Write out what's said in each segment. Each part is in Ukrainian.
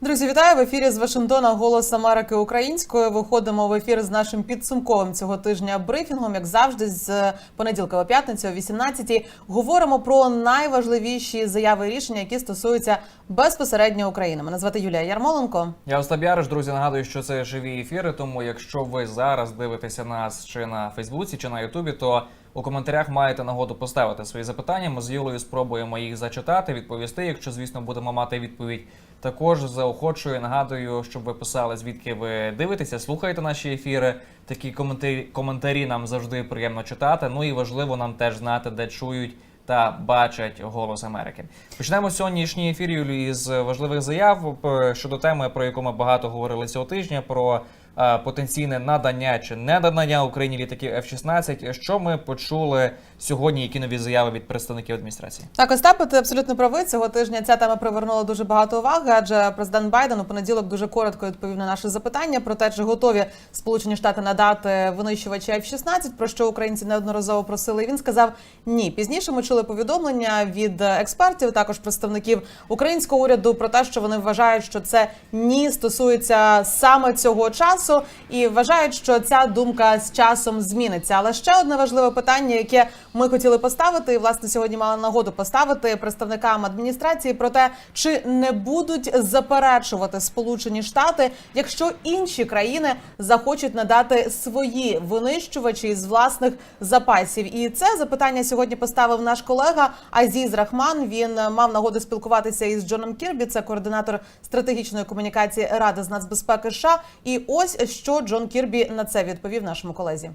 Друзі, вітаю в ефірі з Вашингтона Голос Америки українською. Виходимо в ефір з нашим підсумковим цього тижня брифінгом. Як завжди, з понеділка по п'ятницю о 18-й говоримо про найважливіші заяви і рішення, які стосуються безпосередньо України. Мене звати Юлія Ярмоленко. Я Остап Яриш, друзі. Нагадую, що це живі ефіри. Тому, якщо ви зараз дивитеся нас чи на Фейсбуці, чи на Ютубі, то у коментарях маєте нагоду поставити свої запитання. Ми з Юлею спробуємо їх зачитати, відповісти. Якщо, звісно, будемо мати відповідь. Також заохочую, нагадую, щоб ви писали, звідки ви дивитеся, слухаєте наші ефіри. Такі коментарі, коментарі нам завжди приємно читати. Ну і важливо нам теж знати, де чують та бачать голос Америки. Почнемо сьогоднішній ефір Юлі із важливих заяв щодо теми, про яку ми багато говорили цього тижня. Про е, потенційне надання чи недодання Україні літаків F-16. Що ми почули сьогодні? Які нові заяви від представників адміністрації? Так, Остапе, ти абсолютно правий. Цього тижня ця тема привернула дуже багато уваги, адже президент Байден у понеділок дуже коротко відповів на наше запитання про те, чи готові Сполучені Штати надати винищувачі F-16, про що українці неодноразово просили. І він сказав ні. Пізніше ми чули повідомлення від експертів, також представників українського уряду, про те, що вони вважають, що це ні стосується саме цього часу, і вважають, що ця думка з часом зміниться. Але ще одне важливе питання, яке ми хотіли поставити, і власне сьогодні мали нагоду поставити представникам адміністрації про те, чи не будуть заперечувати Сполучені Штати, якщо інші країни захочуть надати свої винищувачі з власних запасів. І це запитання сьогодні поставив наш колега Азіз Рахман. Він мав нагоду спілкуватися із Джоном Кірбі, це координатор стратегічної комунікації Ради з нацбезпеки США. І ось що Джон Кірбі на це відповів нашому колезі.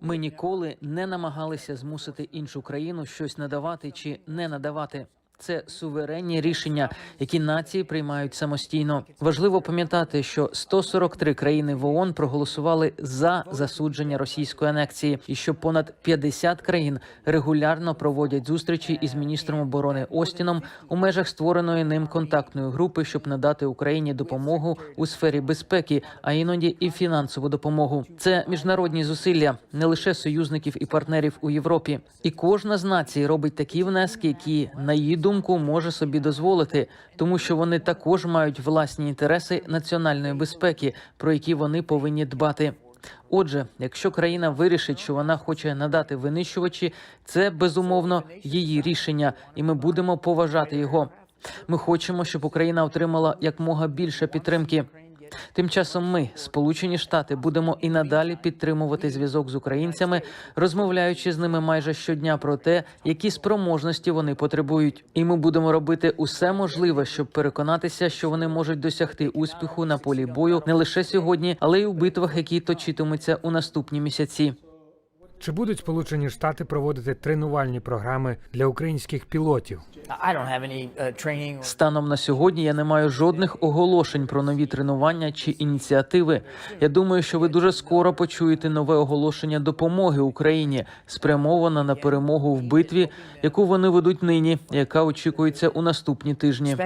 Ми ніколи не намагалися змусити іншу країну щось надавати чи не надавати. Це суверенні рішення, які нації приймають самостійно. Важливо пам'ятати, що 143 країни в ООН проголосували за засудження російської анексії, і що понад 50 країн регулярно проводять зустрічі із міністром оборони Остіном у межах створеної ним контактної групи, щоб надати Україні допомогу у сфері безпеки, а іноді і фінансову допомогу. Це міжнародні зусилля не лише союзників і партнерів у Європі. І кожна з націй робить такі внески, які на її думку може собі дозволити, тому що вони також мають власні інтереси національної безпеки, про які вони повинні дбати. Отже, якщо країна вирішить, що вона хоче надати винищувачі, це безумовно її рішення, і ми будемо поважати його. Ми хочемо, щоб Україна отримала якмога більше підтримки. Тим часом ми, Сполучені Штати, будемо і надалі підтримувати зв'язок з українцями, розмовляючи з ними майже щодня про те, які спроможності вони потребують, і ми будемо робити усе можливе, щоб переконатися, що вони можуть досягти успіху на полі бою не лише сьогодні, але й у битвах, які точитимуться у наступні місяці. Чи будуть Сполучені Штати проводити тренувальні програми для українських пілотів? Uh. Станом на сьогодні я не маю жодних оголошень про нові тренування чи ініціативи. Я думаю, що ви дуже скоро почуєте нове оголошення допомоги Україні, спрямоване на перемогу в битві, яку вони ведуть нині, яка очікується у наступні тижні.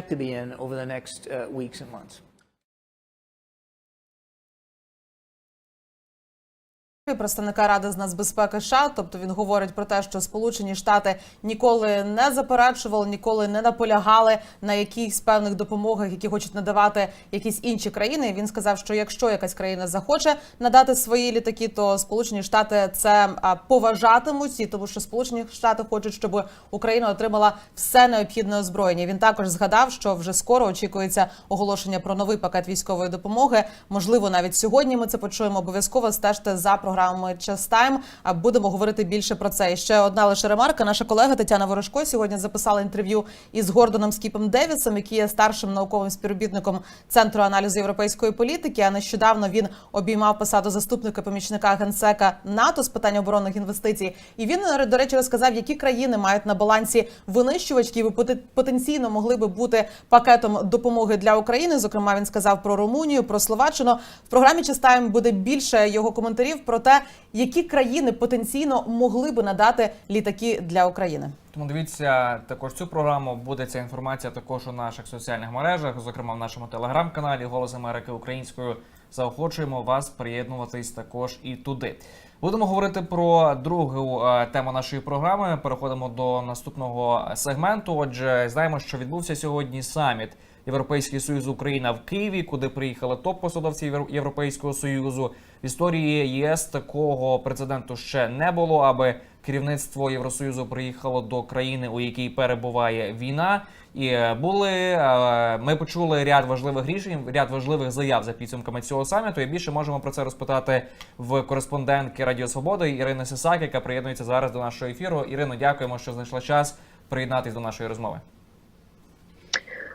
Представника Ради з нацбезпеки США, тобто він говорить про те, що Сполучені Штати ніколи не заперечували, ніколи не наполягали на якихось певних допомогах, які хочуть надавати якісь інші країни. Він сказав, що якщо якась країна захоче надати свої літаки, то Сполучені Штати це поважатимуть, і тому що Сполучені Штати хочуть, щоб Україна отримала все необхідне озброєння. Він також згадав, що вже скоро очікується оголошення про новий пакет військової допомоги. Можливо, навіть сьогодні ми це почуємо. Обов'язково стежте за програмою Час Тайм. Будемо говорити більше про це. І ще одна лише ремарка. Наша колега Тетяна Ворожко сьогодні записала інтерв'ю із Гордоном Скіпом Девісом, який є старшим науковим співробітником центру аналізу європейської політики. А нещодавно він обіймав посаду заступника помічника генсека НАТО з питань оборонних інвестицій. І він до речі розказав, які країни мають на балансі винищувачки, які поте- потенційно могли би бути пакетом допомоги для України. Зокрема, він сказав про Румунію, про Словаччину. В програмі Чистаєм буде більше його коментарів про те, які країни потенційно могли би надати літаки для України. Тому дивіться також цю програму. Буде ця інформація також у наших соціальних мережах, зокрема в нашому телеграм-каналі Голос Америки Українською. Заохочуємо вас приєднуватись також і туди. Будемо говорити про другу е, тему нашої програми. Переходимо до наступного сегменту. Отже, знаємо, що відбувся сьогодні саміт Європейський Союз Україна в Києві, куди приїхали топ-посадовці Євро- Європейського Союзу. В історії ЄС такого прецеденту ще не було, аби керівництво Євросоюзу приїхало до країни, у якій перебуває війна. І е, були е, ми почули ряд важливих рішень, ряд важливих заяв за підсумками цього саміту. І більше можемо про це розпитати в кореспондентки Радіо Свобода Ірини Сисак, яка приєднується зараз до нашого ефіру. Ірино, дякуємо, що знайшла час приєднатись до нашої розмови.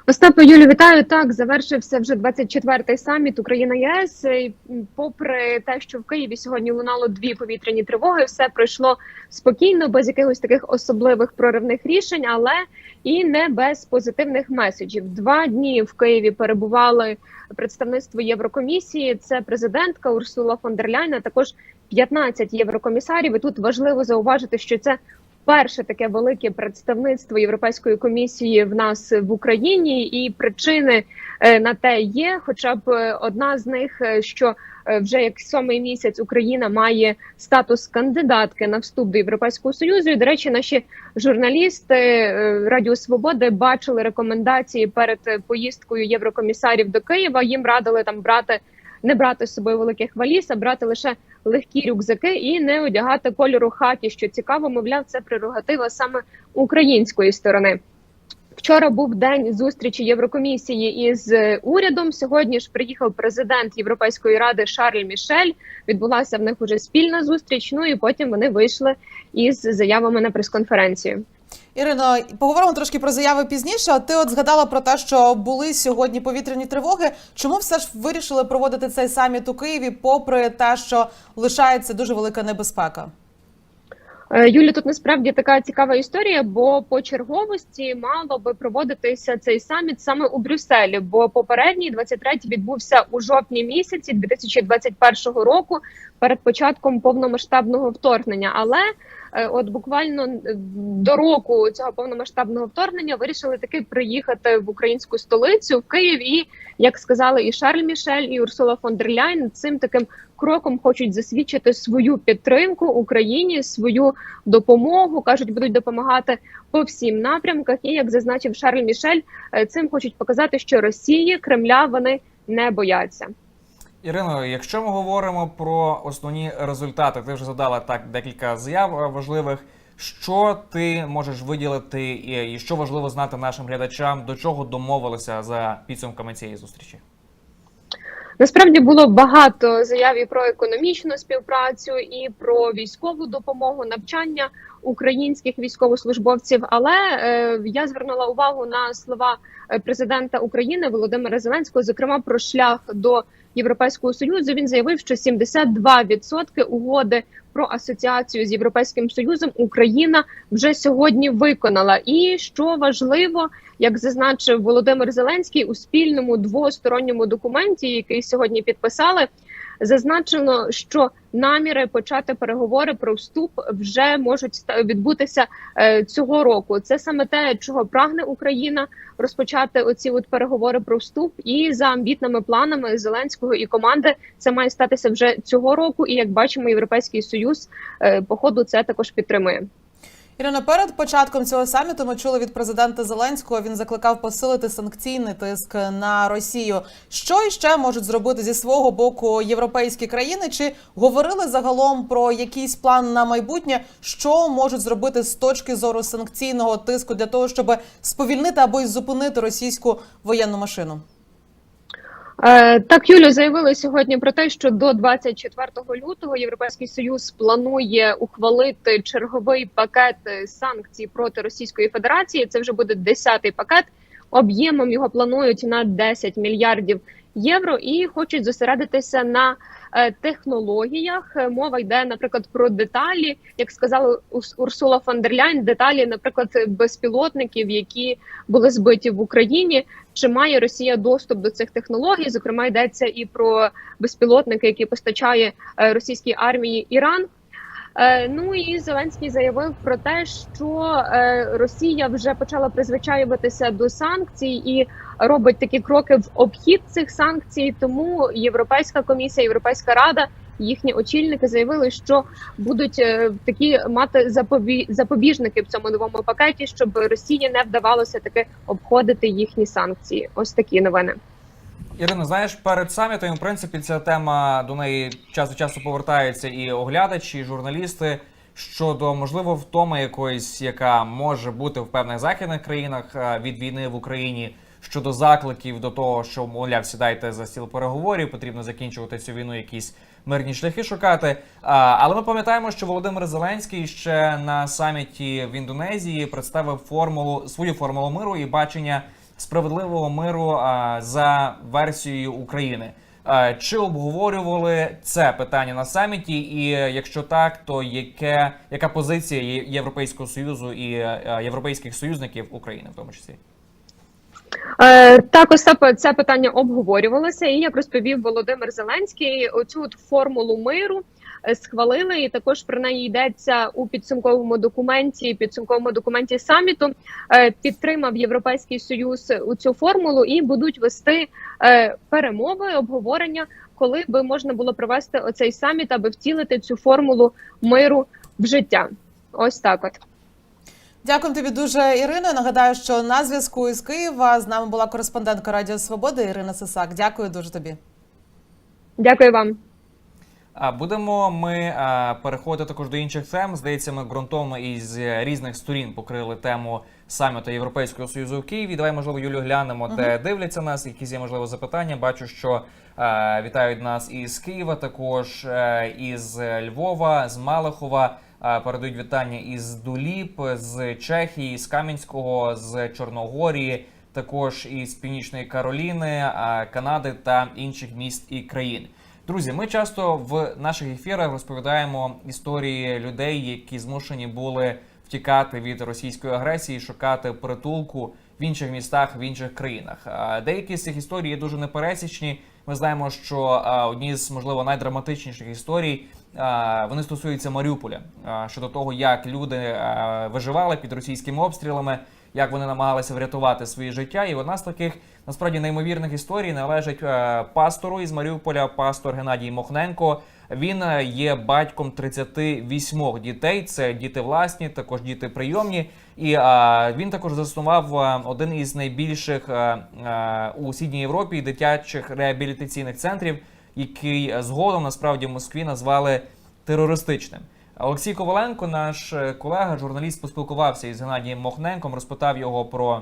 Остапе Юлю, вітаю. Так, завершився вже 24-й саміт Україна ЄС. І, Попри те, що в Києві сьогодні лунало дві повітряні тривоги, все пройшло спокійно, без якихось таких особливих проривних рішень, але і не без позитивних меседжів. Два дні в Києві перебували представництво Єврокомісії. Це президентка Урсула фон дер Ляйн, а також 15 єврокомісарів. І тут важливо зауважити, що це перше таке велике представництво Європейської комісії в нас в Україні, і причини е, на те є. Хоча б е, одна з них, е, що вже як сьомий місяць Україна має статус кандидатки на вступ до Європейського союзу. І до речі, наші журналісти Радіо Свободи бачили рекомендації перед поїздкою єврокомісарів до Києва. Їм радили там брати. Не брати з собою великих валіз, а брати лише легкі рюкзаки і не одягати кольору хакі. Що цікаво, мовляв, це прерогатива саме української сторони. Вчора був день зустрічі Єврокомісії із урядом. Сьогодні ж приїхав президент Європейської ради Шарль Мішель. Відбулася в них уже спільна зустріч. Ну і потім вони вийшли із заявами на прес-конференцію. Ірино, поговоримо трошки про заяви пізніше. Ти от згадала про те, що були сьогодні повітряні тривоги. Чому все ж вирішили проводити цей саміт у Києві, попри те, що лишається дуже велика небезпека? Е, Юлі, тут насправді така цікава історія, бо по черговості мало би проводитися цей саміт саме у Брюсселі. Бо попередній 23-й відбувся у жовтні місяці 2021 року перед початком повномасштабного вторгнення. Але е, от буквально до року цього повномасштабного вторгнення вирішили таки приїхати в українську столицю в Київ. І як сказали і Шарль Мішель, і Урсула фон дер Ляйн, цим таким кроком хочуть засвідчити свою підтримку Україні, свою допомогу. кажуть, будуть допомагати по всім напрямках. І як зазначив Шарль Мішель, е, цим хочуть показати, що Росії Кремля вони не бояться. Ірино, якщо ми говоримо про основні результати, ти вже задала так декілька заяв е, важливих. Що ти можеш виділити, і що важливо знати нашим глядачам, до чого домовилися за підсумками цієї зустрічі? Насправді було багато заяв і про економічну співпрацю, і про військову допомогу, навчання українських військовослужбовців. Але е, я звернула увагу на слова е, президента України Володимира Зеленського, зокрема про шлях до Європейського союзу. Він заявив, що 72% угоди про асоціацію з європейським союзом Україна вже сьогодні виконала. І що важливо, як зазначив Володимир Зеленський у спільному двосторонньому документі, який сьогодні підписали, зазначено, що наміри почати переговори про вступ вже можуть відбутися е, цього року. Це саме те, чого прагне Україна розпочати оці от переговори про вступ. І за амбітними планами Зеленського і команди це має статися вже цього року. І як бачимо, європейський союз е, по ходу це також підтримує. Ірино, перед початком цього саміту ми чули від президента Зеленського. Він закликав посилити санкційний тиск на Росію. Що іще можуть зробити зі свого боку європейські країни? Чи говорили загалом про якийсь план на майбутнє, що можуть зробити з точки зору санкційного тиску для того, щоб сповільнити або й зупинити російську воєнну машину? Е, Так, Юлю заявили сьогодні про те, що до 24 лютого Європейський Союз планує ухвалити черговий пакет санкцій проти Російської Федерації. Це вже буде 10-й пакет. Об'ємом його планують на 10 мільярдів євро і хочуть зосередитися на е, технологіях. Е, Мова йде, наприклад, про деталі, як сказала Урсула фон дер Ляйн, деталі, наприклад, безпілотників, які були збиті в Україні. Чи має Росія доступ до цих технологій? Зокрема, йдеться і про безпілотники, які постачає е, російській армії Іран. Ну і Зеленський заявив про те, що Росія вже почала призвичаюватися до санкцій і робить такі кроки в обхід цих санкцій. Тому Європейська комісія, Європейська рада їхні очільники заявили, що будуть е, такі мати запобіжники в цьому новому пакеті, щоб Росії не вдавалося таки обходити їхні санкції. Ось такі новини. Ірина, знаєш, перед самітом, в принципі, ця тема до неї час від часу повертаються і оглядачі, і журналісти щодо можливо втоми якоїсь, яка може бути в певних західних країнах е, від війни в Україні. Щодо закликів до того, що мовляв, сідайте за стіл переговорів, потрібно закінчувати цю війну, якісь мирні шляхи шукати. Але ми пам'ятаємо, що Володимир Зеленський ще на саміті в Індонезії представив формулу свою формулу миру і бачення справедливого миру за версією України. Чи обговорювали це питання на саміті? І якщо так, то яке яка позиція Європейського союзу і е, європейських союзників України, в тому числі? Е, також це, це питання обговорювалося, і як розповів Володимир Зеленський, оцю формулу миру е, схвалили, і також про неї йдеться у підсумковому документі. Підсумковому документі саміту е, підтримав Європейський Союз у цю формулу і будуть вести перемови, обговорення, коли би можна було провести оцей саміт, аби втілити цю формулу миру в життя. Ось так от. Дякую тобі дуже, Ірино. Нагадаю, що на зв'язку із Києва з нами була кореспондентка Радіо Свобода Ірина Сисак. Дякую дуже тобі. Дякую вам. А будемо ми переходити також до інших тем. Здається, ми ґрунтовно із різних сторін покрили тему саміту Європейського союзу в Києві. Давай, можливо, Юлю, глянемо, де дивляться нас. Якісь є можливо запитання. Бачу, що е, вітають нас із Києва, також е, із Львова, з Малахова. Е, передають вітання із Дуліп, з Чехії, з Кам'янського, з Чорногорії, також із Північної Кароліни, е, Канади та інших міст і країн. Друзі, ми часто в наших ефірах розповідаємо історії людей, які змушені були втікати від російської агресії, шукати притулку в інших містах, в інших країнах. Деякі з цих історій є дуже непересічні. Ми знаємо, що одні з можливо найдраматичніших історій вони стосуються Маріуполя щодо того, як люди виживали під російськими обстрілами, як вони намагалися врятувати своє життя. І одна з таких насправді неймовірних історій належить пастору із Маріуполя, пастор Геннадій Мохненко. Він є батьком 38 дітей. Це діти власні, також діти прийомні. І е, він також заснував один із найбільших е, у східній Європі дитячих реабілітаційних центрів, який е, згодом насправді в Москві назвали терористичним. Олексій Коваленко, наш е, колега, журналіст, поспілкувався із Геннадієм Мохненком, розпитав його про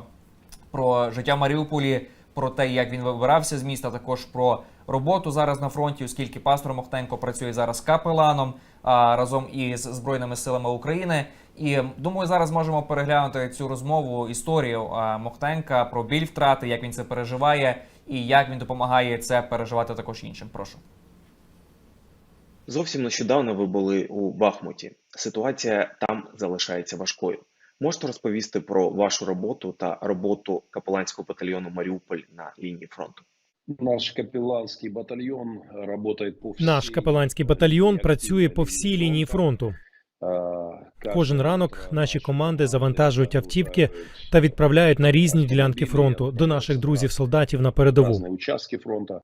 про життя в Маріуполі, про те, як він вибирався з міста, також про роботу зараз на фронті, оскільки пастор Мохтенко працює зараз капеланом а, разом із Збройними силами України. І думаю, зараз можемо переглянути цю розмову історію а, Мохтенка про біль втрати, як він це переживає, і як він допомагає це переживати також іншим. Прошу. Зовсім нещодавно ви були у Бахмуті. Ситуація там залишається важкою. Можете розповісти про вашу роботу та роботу капеланського батальйону Маріуполь на лінії фронту? Наш капелланский батальон работает по всей... Наш капеланський батальйон працює по всій лінії фронту. Кожен ранок наші команди завантажують автівки та відправляють на різні ділянки фронту до наших друзів-солдатів на передову. участки фронта.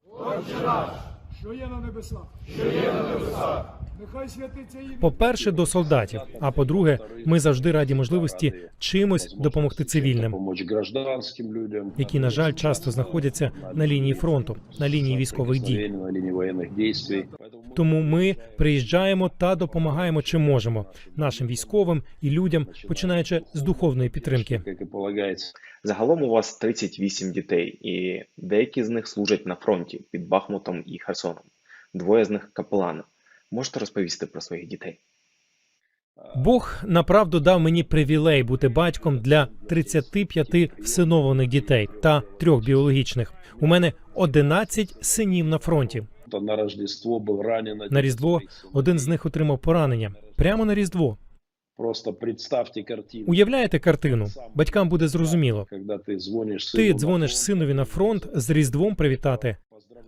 що є на небесах. Що є на небесах. Нехай святиться ім'я. По-перше, до солдатів. А по-друге, ми завжди раді можливості чимось допомогти цивільним, Помочь гражданским людям. які, на жаль, часто знаходяться на лінії фронту, на лінії військових дій. Тому ми приїжджаємо та допомагаємо чим можемо нашим військовим і людям, починаючи з духовної підтримки. Загалом у вас 38 дітей, і деякі з них служать на фронті під Бахмутом і Херсоном. Двоє з них капелани. Можете розповісти про своїх дітей? Бог направду дав мені привілей бути батьком для 35 всиновлених дітей та трьох біологічних. У мене 11 синів на фронті То На Рождество был ранен. один На різдво из моих один з сыновей. них отримав поранення прямо на різдво. Просто представьте картину. Уявляєте картину? Батькам буде зрозуміло. Когда ты звонишь Ти сыну на дзвониш фронт, синові на фронт з різдвом привітати,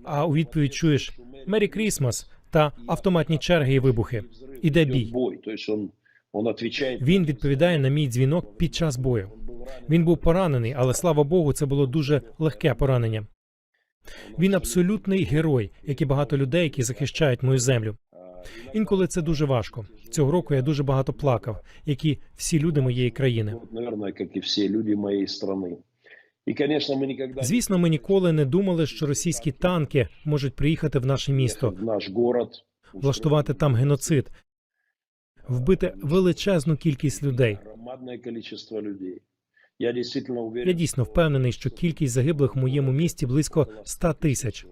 а у відповідь чуєш Мері Крісмас та автоматні черги і вибухи. Іде идет бій. бой. То есть он, он отвечает. Він відповідає на мій дзвінок під час бою. Він був поранений, але слава Богу, це було дуже легке поранення. Він абсолютний герой, як і багато людей, які захищають мою землю. Інколи це дуже важко. Цього року я дуже багато плакав, як і всі люди моєї країни. Вот, наверное, как и все люди моей страны. И, конечно, мы никогда Звісно, ми ніколи не думали, що російські танки можуть приїхати в наше місто, наш город. влаштувати там геноцид, вбити величезну кількість людей. Людей. Я дійсно впевнений, що кількість загиблих в моєму місті близько 100 тисяч.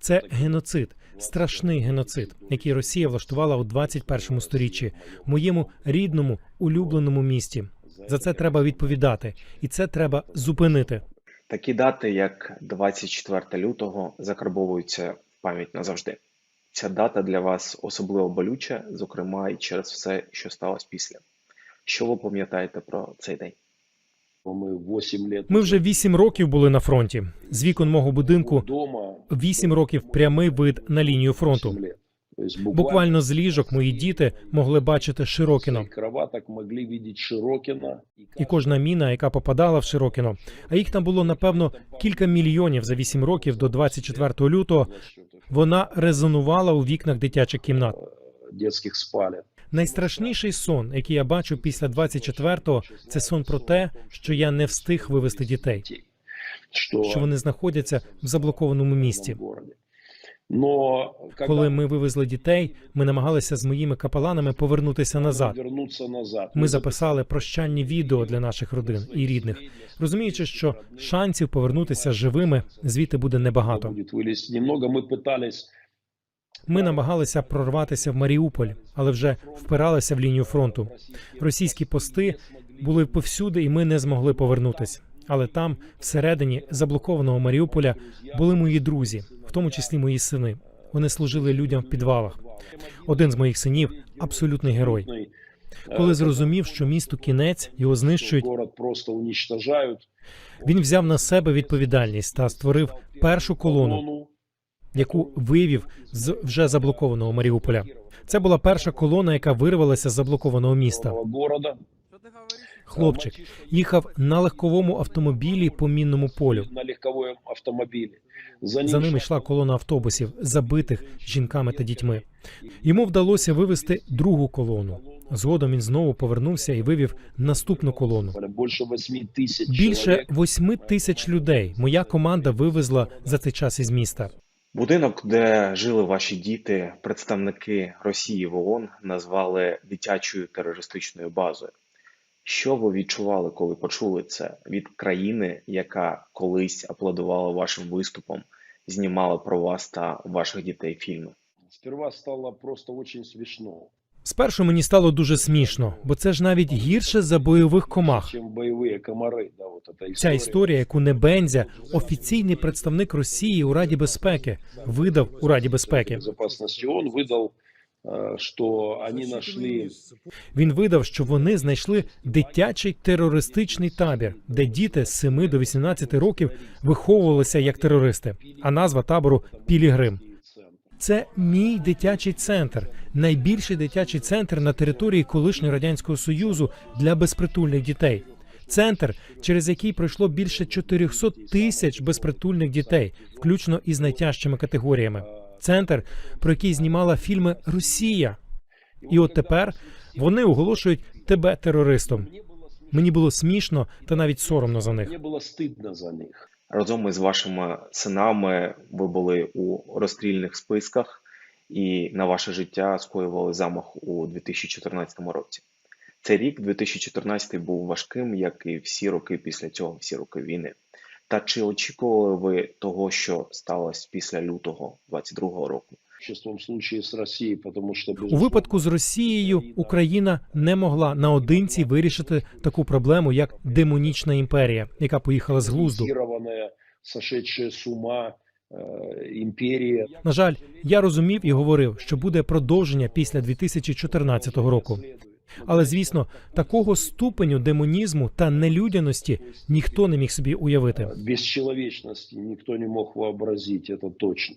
Це геноцид, страшний геноцид, який Росія влаштувала у 21 сторіччі, в моєму рідному улюбленому місті. За це треба відповідати, і це треба зупинити. Такі дати, як 24 лютого, закарбовуються в пам'ять назавжди. Ця дата для вас особливо болюча, зокрема і через все, що сталося після. Що ви пам'ятаєте про цей день? Мы 8 лет Ми вже 8 років були на фронті. З вікон мого будинку. 8 років прямий вид на лінію фронту. 8 лет. То есть Буквально з ліжок мої діти могли бачити Широкіно. і кожна міна, яка попадала в Широкіно, а їх там було напевно кілька мільйонів за 8 років до 24 лютого. Вона резонувала у вікнах дитячих кімнат. детских спален. Найстрашніший сон, який я бачу після 24-го, це сон про те, що я не встиг вивести дітей, Что що вони знаходяться в заблокованому місті. в городе. Но когда Коли ми вивезли дітей, ми намагалися з моїми капеланами повернутися назад. вернуться назад. Ми записали прощальні відео для наших родин і рідних, розуміючи, що шансів повернутися живими звідти буде небагато. будет вылезть немного. Мы пытались Ми намагалися прорватися в Маріуполь, але вже впиралися в лінію фронту. Російські пости були повсюди, і ми не змогли повернутися. Але там, всередині заблокованого Маріуполя, були мої друзі, в тому числі мої сини. Вони служили людям в підвалах. Один з моїх синів абсолютний герой. Коли зрозумів, що місту кінець його знищують, просто уничтожают. він взяв на себе відповідальність та створив першу колону. Яку вивів з вже заблокованого Маріуполя. Це була перша колона, яка вирвалася з заблокованого міста. Хлопчик їхав на легковому автомобілі по мінному полю. на легковом автомобиле. За ним, За ним йшла колона автобусів, забитих жінками та дітьми. Йому вдалося вивести другу колону. Згодом він знову повернувся і вивів наступну колону. больше 8 тысяч Більше восьми тисяч людей моя команда вивезла за цей час із міста. Будинок, де жили ваші діти, представники Росії в ООН назвали дитячою терористичною базою. Що ви відчували, коли почули це від країни, яка колись аплодувала вашим виступом, знімала про вас та ваших дітей фільми? Сперва стало просто очень смешно, Спершу мені стало дуже смішно, бо це ж навіть гірше за бойових комах. чем боевые комары. Да, вот эта Ця история. історія, яку Небензя, офіційний представник Росії у Раді безпеки, видав у Раді безпеки. безопасности он выдал, э, что они нашли Він видав, що вони знайшли дитячий терористичний табір, де діти з 7 до 18 років виховувалися як терористи. А назва табору Пілігрим. Це мій дитячий центр, найбільший дитячий центр на території колишнього радянського союзу для безпритульних дітей. Центр, через який пройшло більше 400 тисяч безпритульних дітей, включно із найтяжчими категоріями. Центр, про який знімала фільми Росія. І от тепер вони оголошують тебе терористом. Мені було смішно та навіть соромно за них. Мне было стыдно за них. Разом із вашими синами ви були у розстрільних списках і на ваше життя скоювали замах у 2014 році. Цей рік, 2014, був важким, як і всі роки після цього, всі роки війни. Та чи очікували ви того, що сталося після лютого 22 року? Случае с Россией, потому У випадку з Росією Україна не могла наодинці вирішити таку проблему, як демонічна імперія, яка поїхала з глузду. сошедшая с ума э, империя. На жаль, я розумів і говорив, що буде продовження після 2014 року. Але звісно, такого ступеню демонізму та нелюдяності ніхто не міг собі уявити. Бесчеловечности никто не мог вообразить, это точно.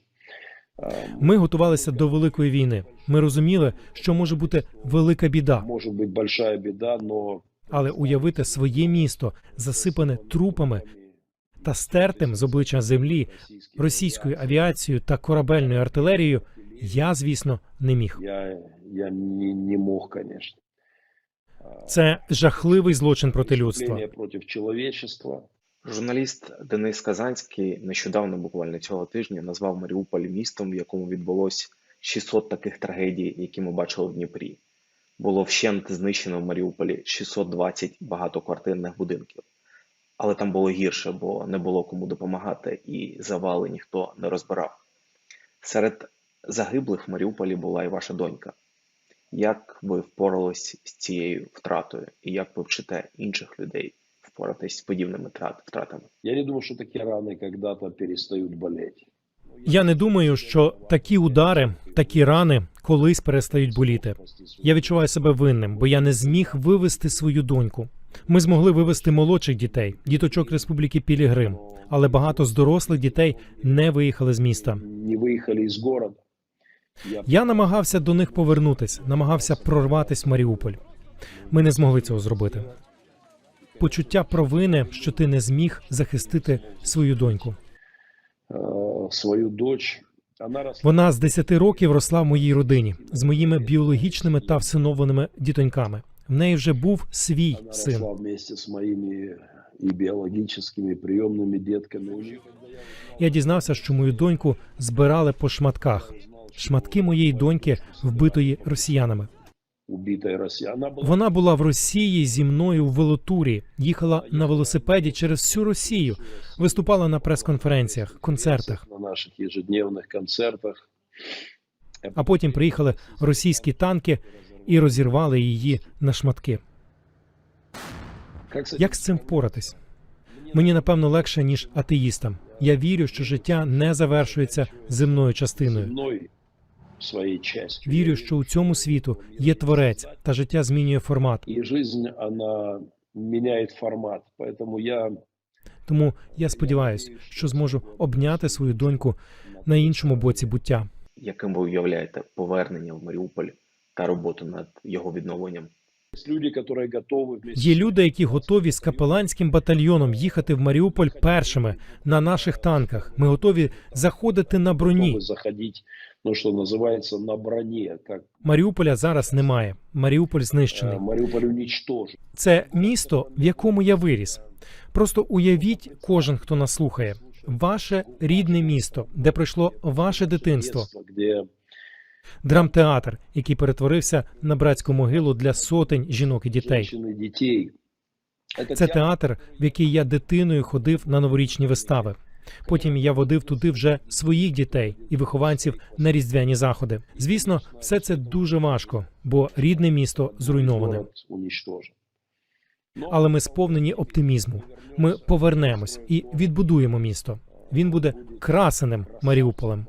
А, Ми готувалися до великої війни. Ми розуміли, що може бути велика біда, Может быть большая беда, но але уявити своє місто засипане трупами та стертим з обличчя землі російською авіацією та корабельною артилерією Я, звісно, не міг. Я, я не, не мог, конечно. Це жахливий злочин проти людства. Журналіст Денис Казанський нещодавно, буквально цього тижня, назвав Маріуполь містом, в якому відбулось 600 таких трагедій, які ми бачили в Дніпрі. Було вщент знищено в Маріуполі 620 багатоквартирних будинків. Але там було гірше, бо не було кому допомагати, і завали ніхто не розбирав. Серед загиблих в Маріуполі була і ваша донька. Як ви впорались з цією втратою, і як ви вчите інших людей впоратись з подібними втратами? Я не думаю, что такие раны когда-то перестают болеть. Я не думаю, що такі удари, такі рани колись перестають боліти. Я відчуваю себе винним, бо я не зміг вивести свою доньку. Ми змогли вивести молодших дітей, діточок Республіки Пілігрим, але багато з дорослих дітей не виїхали з міста. Не выехали из города. Я намагався до них повернутись, намагався прорватись в Маріуполь. Ми не змогли цього зробити. Почуття провини, що ти не зміг захистити свою доньку. э, свою росла Вона з 10 років росла в моїй родині з моїми біологічними та всиновленими дітоньками. В неї вже був свій Она син. росла вместе с моими и биологическими, и приемными детками. У нее, Я дізнався, що мою доньку збирали по шматках. Шматки моєї доньки вбитої росіянами. убитая Россия, она была Вона була в Росії зі мною в велотурі, їхала на велосипеді через всю Росію, виступала на прес-конференціях, концертах. на наших ежедневных концертах. А потім приїхали російські танки і розірвали її на шматки. Как с этим Як з цим впоратись? Мені напевно легше ніж атеїстам. Я вірю, що життя не завершується земною частиною. земной своей частью? Вірю, що у цьому світу є творець, та життя змінює формат. И жизнь, она меняет формат. Поэтому я Тому я сподіваюся, що зможу обняти свою доньку на іншому боці буття. Яким ви уявляєте повернення в Маріуполь та роботу над його відновленням? есть люди, которые готовы вместе Є люди, які готові з капеланським батальйоном їхати в Маріуполь першими на наших танках. Ми готові заходити на броні. готовы заходить, ну, что называется, на броне, как Маріуполя зараз немає. Маріуполь знищений. э, Мариуполь уничтожен. Це місто, в якому я виріс. Просто уявіть, кожен, хто нас слухає, ваше рідне місто, де пройшло ваше дитинство, Детство, где драмтеатр, який перетворився на братську могилу для сотень жінок і дітей. Це театр, в який я дитиною ходив на новорічні вистави. Потім я водив туди вже своїх дітей і вихованців на різдвяні заходи. Звісно, все це дуже важко, бо рідне місто зруйноване. Але ми сповнені оптимізму. Ми повернемось і відбудуємо місто. Він буде красеним Маріуполем.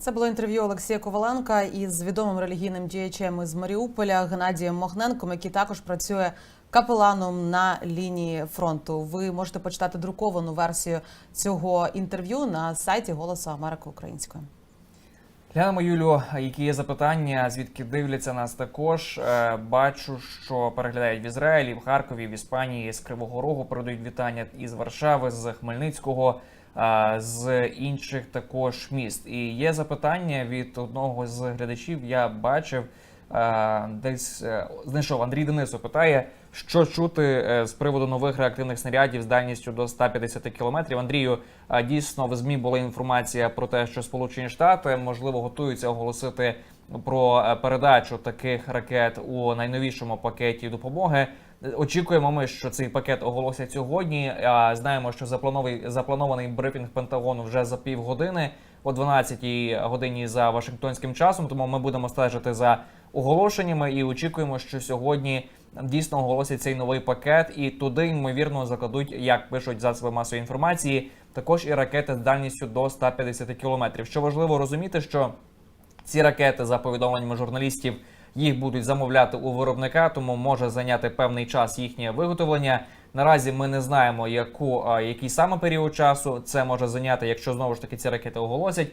Це було інтерв'ю Олексія Коваленка із відомим релігійним діячем із Маріуполя Геннадієм Могненком, який також працює капеланом на лінії фронту. Ви можете почитати друковану версію цього інтерв'ю на сайті Голосу Америки Українською. Глянемо, Юлю, які є запитання, звідки дивляться нас також. Е, Бачу, що переглядають в Ізраїлі, в Харкові, в Іспанії, з Кривого Рогу передають вітання із Варшави, з Хмельницького, з інших також міст. І є запитання від одного з глядачів. Я бачив десь е, знайшов Андрій Денисо. Питає, що чути е, з приводу нових реактивних снарядів з дальністю до 150 кілометрів. Андрію, дійсно в змі була інформація про те, що Сполучені Штати можливо готуються оголосити про е, передачу таких ракет у найновішому пакеті допомоги. Очікуємо ми, що цей пакет оголосять сьогодні. Знаємо, що запланований брифінг Пентагону вже за півгодини о 12-й годині за Вашингтонським часом. Тому ми будемо стежити за оголошеннями і очікуємо, що сьогодні дійсно оголосять цей новий пакет, і туди ймовірно закладуть, як пишуть засоби масової інформації, також і ракети з дальністю до 150 кілометрів. Що важливо розуміти, що ці ракети, за повідомленнями журналістів, їх будуть замовляти у виробника, тому може зайняти певний час їхнє виготовлення. Наразі ми не знаємо, яку який саме період часу це може зайняти, якщо знову ж таки ці ракети оголосять.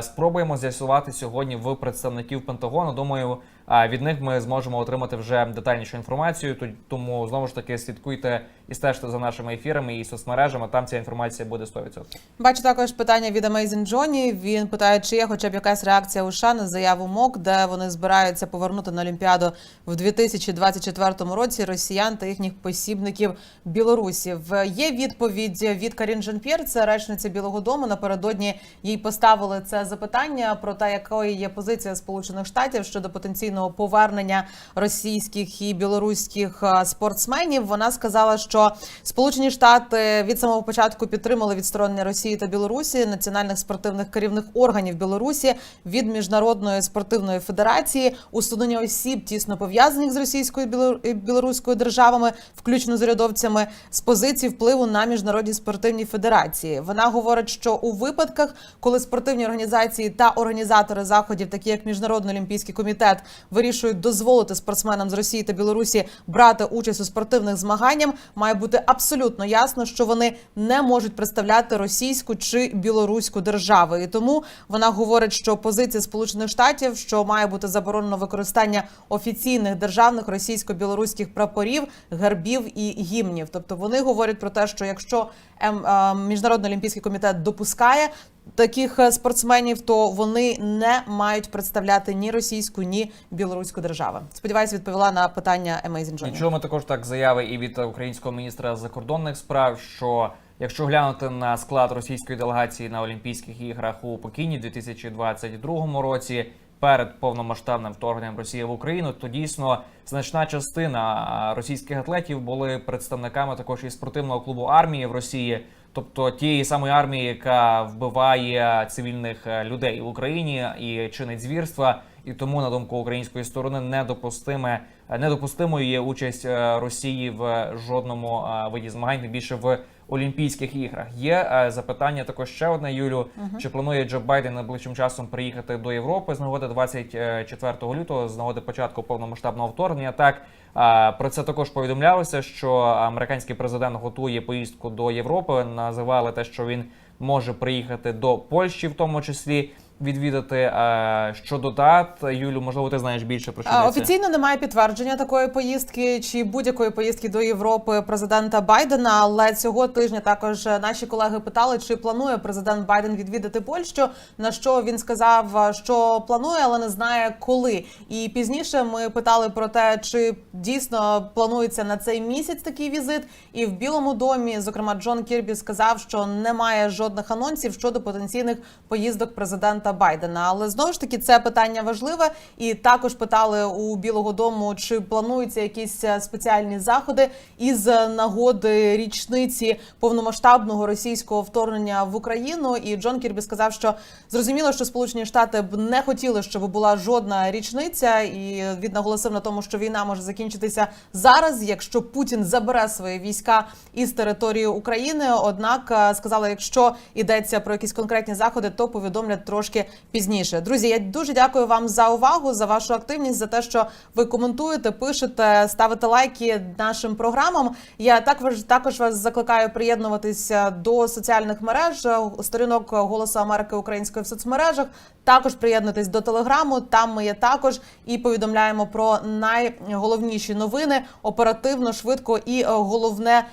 спробуємо з'ясувати сьогодні в представників Пентагону. Думаю, а, від них ми зможемо отримати вже детальнішу інформацію. Тому знову ж таки слідкуйте і стежте за нашими ефірами і соцмережами. Там ця інформація буде 100%. Бачу також питання від Amazing Johnny. Він питає, чи є хоча б якась реакція США на заяву МОК, де вони збираються повернути на Олімпіаду в 2024 році росіян та їхніх посібників білорусів. Є відповідь від Карін Жан-П'єр, це речниця Білого Дому. Напередодні їй поставили це запитання про те, якою є позиція Сполучених Штатів щодо потенційного повернення російських і білоруських е, спортсменів. Вона сказала, що Сполучені Штати від самого початку підтримали відсторонення Росії та Білорусі, національних спортивних керівних органів Білорусі від міжнародної спортивної федерації, усунення осіб тісно пов'язаних з російською і білоруською державами, включно з урядовцями, з позиції впливу на міжнародні спортивні федерації. Вона говорить, що у випадках, коли спортивні організації та організатори заходів, такі як Міжнародний олімпійський комітет, вирішують дозволити спортсменам з Росії та Білорусі брати участь у спортивних змаганнях, має бути абсолютно ясно, що вони не можуть представляти російську чи білоруську держави. І тому вона говорить, що позиція Сполучених Штатів, що має бути заборонено використання офіційних державних російсько-білоруських прапорів, гербів і гімнів. Тобто вони говорять про те, що якщо ем, е, міжнародний олімпійський комітет допускає. Таких е, спортсменів, то вони не мають представляти ні російську, ні білоруську держави. Сподіваюся, відповіла на питання Amazing Johnny. І чуємо також так заяви і від українського міністра закордонних справ, що якщо глянути на склад російської делегації на Олімпійських іграх у Пекіні 2022 році. Перед повномасштабним вторгненням Росії в Україну, то дійсно значна частина російських атлетів були представниками також і спортивного клубу армії в Росії, тобто тієї самої армії, яка вбиває цивільних е, людей в Україні і чинить звірства. І тому, на думку української сторони, недопустиме недопустимою є участь е, Росії в жодному е, виді змагань, більше в Олімпійських іграх. Є е, запитання також ще одне, Юлю. Чи планує Джо Байден найближчим часом приїхати до Європи з нагоди 24 лютого, з нагоди початку повномасштабного вторгнення? Так е, про це також повідомлялося, що американський президент готує поїздку до Європи. Називали те, що він може приїхати до Польщі, в тому числі. Відвідати е, щодо дат, Юлю, можливо, ти знаєш більше про що йдеться? Офіційно немає підтвердження такої поїздки чи будь-якої поїздки до Європи президента Байдена. Але цього тижня також наші колеги питали, чи планує президент Байден відвідати Польщу. На що він сказав, що планує, але не знає коли. І пізніше ми питали про те, чи дійсно планується на цей місяць такий візит. І в Білому домі, зокрема, Джон Кірбі сказав, що немає жодних анонсів щодо потенційних поїздок президента Байдена. Але знову ж таки це питання важливе. І також питали у Білого Дому, чи плануються якісь е, спеціальні заходи із нагоди річниці повномасштабного російського вторгнення в Україну. І Джон Кірбі сказав, що зрозуміло, що Сполучені Штати б не хотіли, щоб була жодна річниця, і він наголосив на тому, що війна може закінчитися зараз, якщо Путін забере свої війська із території України. Однак е, сказали, якщо йдеться про якісь конкретні заходи, то повідомлять трошки пізніше. Друзі, я дуже дякую вам за увагу, за вашу активність, за те, що ви коментуєте, пишете, ставите лайки нашим програмам. Я також також вас закликаю приєднуватися до соціальних мереж, сторінок Голосу Америки української в соцмережах. Також приєднуйтесь до телеграму. Там ми є також і повідомляємо про найголовніші новини оперативно, швидко і е, головне.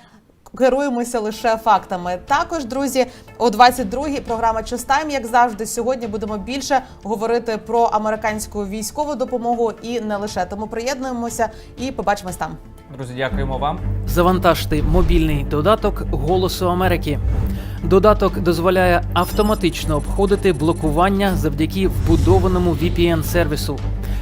Керуємося лише фактами. Також, друзі, о 22-й програма Чистайм, як завжди, сьогодні будемо більше говорити про американську військову допомогу і не лише. Тому приєднуємося і побачимось там. Друзі, дякуємо вам. Завантажте мобільний додаток Голосу Америки. Додаток дозволяє автоматично обходити блокування завдяки вбудованому VPN-сервісу.